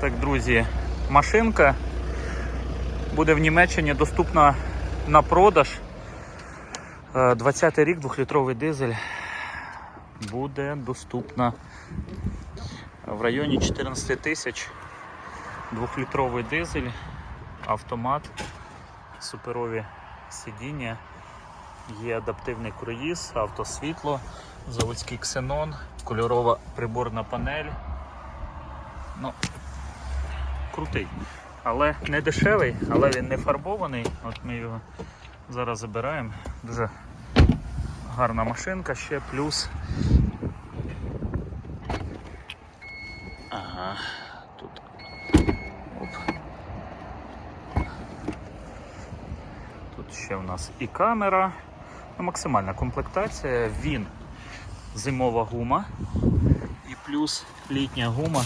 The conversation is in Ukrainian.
Так, друзі, машинка буде в Німеччині доступна на продаж. Е, 20 рік, 2-літровий дизель буде доступна в районі 14 тисяч. 2-літровий дизель, автомат, суперові сидіння, є адаптивний круїз, автосвітло, заводський ксенон, кольорова приборна панель. Ну, крутий. Але не дешевий, але він не фарбований. От ми його зараз забираємо. Дуже гарна машинка, ще плюс. Ага, тут. Оп. Тут ще у нас і камера. Ну, максимальна комплектація. Він зимова гума і плюс літня гума